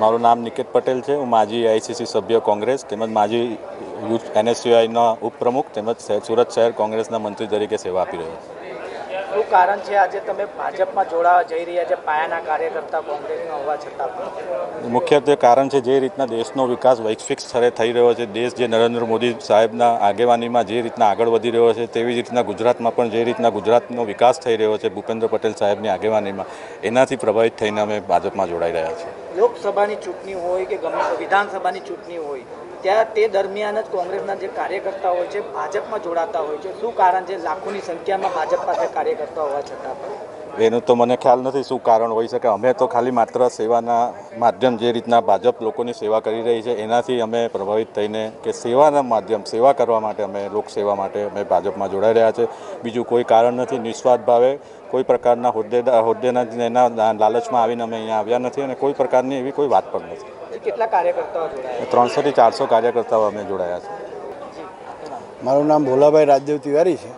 મારું નામ નિકેત પટેલ છે. હું માજી આઈસીસી સભ્ય કોંગ્રેસ તેમજ માજી યુથ એનએસયુઆઈના ઉપપ્રમુખ તેમજ સુરત શહેર કોંગ્રેસના મંત્રી તરીકે સેવા આપી રહ્યો છું. શું કારણ છે આજે તમે ભાજપમાં જોડાવા જઈ રહ્યા છે? પાયાના કાર્યકર્તા કોંગ્રેસના હોવા છતાં મુખ્યત્વે કારણ છે જે રીતના દેશનો વિકાસ વૈશ્વિક સ્તરે થઈ રહ્યો છે દેશ જે નરેન્દ્ર મોદી સાહેબના આગેવાનીમાં જે રીતના આગળ વધી રહ્યો છે તેવી જ રીતના ગુજરાતમાં પણ જે રીતના ગુજરાતનો વિકાસ થઈ રહ્યો છે ભૂપેન્દ્ર પટેલ સાહેબની આગેવાનીમાં એનાથી પ્રભાવિત થઈને અમે ભાજપમાં જોડાઈ રહ્યા છીએ. લોકસભાની ચૂંટણી હોય કે ગમે વિધાનસભાની ચૂંટણી હોય ત્યાં તે દરમિયાન જ કોંગ્રેસના જે કાર્યકર્તા હોય છે, ભાજપમાં જોડાતા હોય છે. શું કારણ છે? લાખોની સંખ્યામાં ભાજપ પાસે કાર્યકર્તા હોવા છતાં એનું તો મને ખ્યાલ નથી શું કારણ હોઈ શકે. અમે તો ખાલી માત્ર સેવાના માધ્યમ જે રીતના ભાજપ લોકોની સેવા કરી રહી છે, એનાથી અમે પ્રભાવિત થઈને કે સેવાના માધ્યમ, સેવા કરવા માટે અમે લોકસેવા માટે અમે ભાજપમાં જોડાઈ રહ્યા છે. બીજું કોઈ કારણ નથી. નિસ્વાર્થ ભાવે કોઈ પ્રકારના હોદ્દેદાર હોદ્દેના એના લાલચમાં આવીને અમે અહીંયા આવ્યા નથી અને કોઈ પ્રકારની એવી કોઈ વાત પણ નથી. કેટલા કાર્યકર્તાઓ જોડાયા ત્રણસોથી ચારસો કાર્યકર્તાઓ અમે જોડાયા છે. મારું નામ ભોલાભાઈ રાજદેવ તિવારી છે.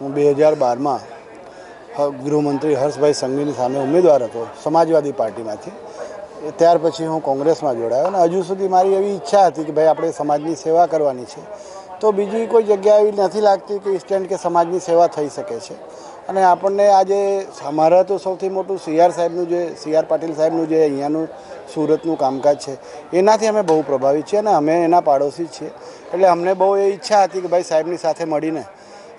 હું બે હજાર બારમાં ગૃહમંત્રી હર્ષભાઈ સંઘવીની સામે ઉમેદવાર હતો સમાજવાદી પાર્ટીમાંથી. ત્યાર પછી હું કોંગ્રેસમાં જોડાયો અને હજુ સુધી મારી એવી ઈચ્છા હતી કે ભાઈ આપણે સમાજની સેવા કરવાની છે. તો બીજી કોઈ જગ્યા એવી નથી લાગતી કે સ્ટેન્ડ કે સમાજની સેવા થઈ શકે છે. અને આપણને આજે અમારા તો સૌથી મોટું સીઆર સાહેબનું જે સીઆર પાટીલ સાહેબનું જે અહીંયાનું સુરતનું કામકાજ છે, એનાથી અમે બહુ પ્રભાવિત છીએ અને અમે એના પાડોશી છીએ. એટલે અમને બહુ એ ઈચ્છા હતી કે ભાઈ સાહેબની સાથે મળીને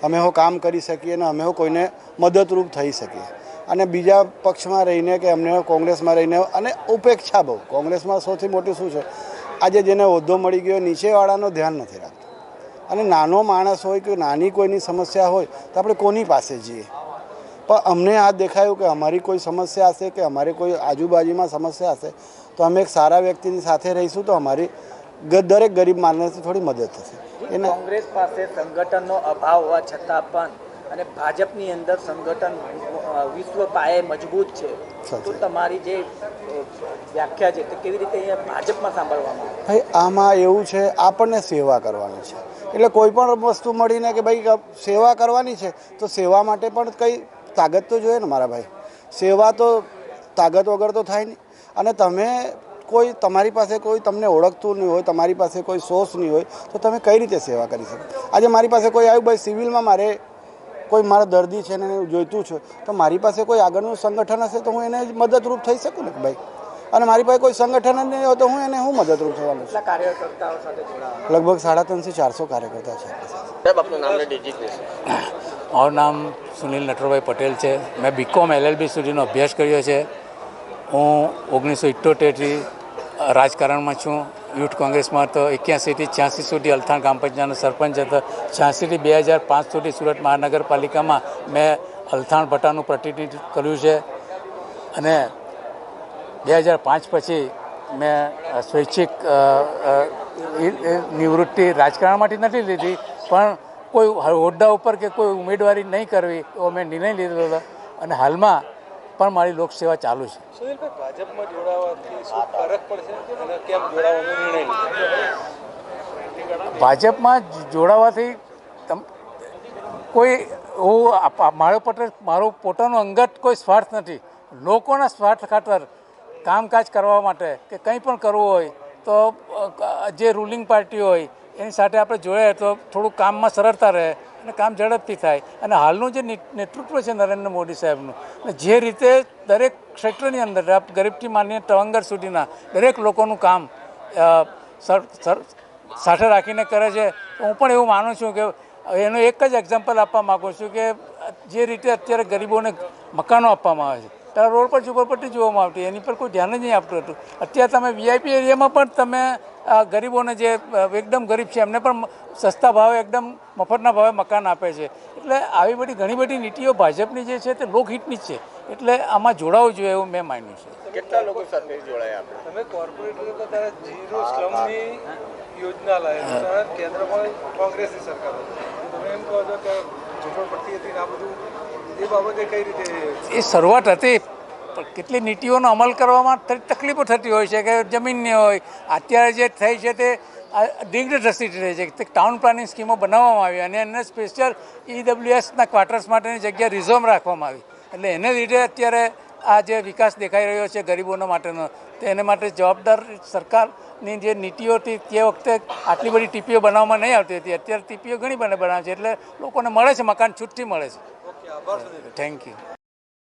અમે હો કામ કરી શકીએ અને અમે હો કોઈને મદદરૂપ થઈ શકીએ. અને બીજા પક્ષમાં રહીને કે અમને કોંગ્રેસમાં રહીને અને ઉપેક્ષા બહુ, કોંગ્રેસમાં સૌથી મોટી શું છે? આજે જેને હોદ્દો મળી ગયો, નીચેવાળાનો ધ્યાન નથી રાખતો. અને નાનો માણસ હોય કે નાની કોઈની સમસ્યા હોય તો આપણે કોની પાસે જઈએ? પણ અમને આ દેખાયું કે અમારી કોઈ સમસ્યા હશે કે અમારી કોઈ આજુબાજુમાં સમસ્યા હશે તો અમે એક સારા વ્યક્તિની સાથે રહીશું તો અમારી દરેક ગરીબ માણસને થોડી મદદ થશે. એને કોંગ્રેસ પાસે સંગઠનનો અભાવ હોવા છતાં પણ અને ભાજપની અંદર સંગઠન વિશ્વ પાયે મજબૂત છે. તો તમારી જે વ્યાખ્યા છે તે કેવી રીતે અહીંયા ભાજપમાં સાંભળવામાં ભાઈ આમાં એવું છે આપણને સેવા કરવાની છે. એટલે કોઈ પણ વસ્તુ મળીને કે ભાઈ સેવા કરવાની છે તો સેવા માટે પણ કંઈ તાકાત તો જોઈએ ને મારા ભાઈ. સેવા તો તાકાત વગર તો થાય નહીં. અને તમે કોઈ તમારી પાસે કોઈ તમને ઓળખતું નહીં હોય તમારી પાસે કોઈ સોર્સ નહીં હોય તો તમે કઈ રીતે સેવા કરી શકો? આજે મારી પાસે કોઈ આવ્યું ભાઈ સિવિલમાં મારે કોઈ મારા દર્દી છે ને જોઈતું છે તો મારી પાસે કોઈ આગળનું સંગઠન હશે તો હું એને મદદરૂપ થઈ શકું ને ભાઈ? અને મારી પાસે કોઈ સંગઠન જ નહીં હોય તો હું એને હું મદદરૂપ થવાનું છું? લગભગ સાડા ત્રણથી ચારસો કાર્યકર્તા છે. મારું નામ સુનિલ નટવરભાઈ પટેલ છે. મેં બીકોમ એલએલબી સુધીનો અભ્યાસ કર્યો છે. હું ઓગણીસો ઇઠ્ઠોતેરથી રાજકારણમાં છું. યુથ કોંગ્રેસમાં તો એક્યાસીથી છ્યાસી સુધી અલથાણ ગ્રામ પંચાયતનો સરપંચ હતો. છ્યાસીથી બે હજાર પાંચ સુધી સુરત મહાનગરપાલિકામાં મેં અલથાણ ભટ્ટાનું પ્રતિનિધિત્વ કર્યું છે. અને બે હજાર પાંચ પછી મેં સ્વૈચ્છિક નિવૃત્તિ રાજકારણમાંથી નથી લીધી, પણ કોઈ હોદ્દા ઉપર કે કોઈ ઉમેદવારી નહીં કરવી, એવો મેં નિર્ણય લીધો હતો. અને હાલમાં પણ મારી લોકસેવા ચાલુ છે. ભાજપમાં જોડાવાથી ફરક પડશે અને કેમ જોડાવાનો નિર્ણય ભાજપમાં જોડાવાથી કોઈ હું મારો પટેલ મારો પોતાનો અંગત કોઈ સ્વાર્થ નથી. લોકોના સ્વાર્થ ખાતર કામકાજ કરવા માટે કે કંઈ પણ કરવું હોય તો જે રૂલિંગ પાર્ટી હોય એની સાથે આપણે જોડાઈએ તો થોડું કામમાં સરળતા રહે. અને કામ ઝડપથી થાય. અને હાલનું જે નેત- નેતૃત્વ છે નરેન્દ્ર મોદી સાહેબનું જે રીતે દરેક ક્ષેત્રની અંદર ગરીબથી માનીને તવંગર સુધીના દરેક લોકોનું કામ સાથે રાખીને કરે છે હું પણ એવું માનું છું કે, એનું એક જ એક્ઝામ્પલ આપવા માગું છું કે, જે રીતે અત્યારે ગરીબોને મકાનો આપવામાં આવે છે. ત્યારે રોડ પર ઝુંપડપટ્ટી જોવામાં આવતી એની પર કોઈ ધ્યાન જ નહીં આપતું હતું. અત્યારે તમે વીઆઈપી એરિયામાં પણ તમે આ ગરીબોને જે એકદમ ગરીબ છે એમને પણ સસ્તા ભાવે એકદમ મફતના ભાવે મકાન આપે છે. એટલે આવી બધી ઘણી બધી નીતિઓ ભાજપની જે છે તે લોકહિતની જ છે. એટલે આમાં જોડાવું જોઈએ એવું મેં માન્યું છે. કેટલા લોકો સાથે જોડાયા આપણે? તમે કોર્પોરેટર ઝીરો સ્લમની યોજના લાવી કેન્દ્રમાં કોંગ્રેસની સરકાર તમે એમ કહો છો કે એ શરૂઆત હતી, પણ કેટલી નીતિઓનો અમલ કરવામાં તકલીફો થતી હોય છે, કે જમીનની હોય, અત્યારે જે થઈ છે તે દિગ્દ્રષ્ટિ રહે છે ટાઉન પ્લાનિંગ સ્કીમો બનાવવામાં આવી અને એને સ્પેશિયલ ઈડબ્લ્યુએસના ક્વાર્ટર્સ માટેની જગ્યા રિઝર્વ રાખવામાં આવી. એટલે એને લીધે અત્યારે આ જે વિકાસ દેખાઈ રહ્યો છે ગરીબોના માટેનો, તો એને માટે જવાબદાર સરકારની જે નીતિઓ હતી તે વખતે આટલી બધી ટીપીઓ બનાવવામાં નહીં આવતી હતી. અત્યારે ટીપીઓ ઘણી બને બનાવે છે એટલે લોકોને મળે છે મકાન છૂટથી મળે છે. Thank you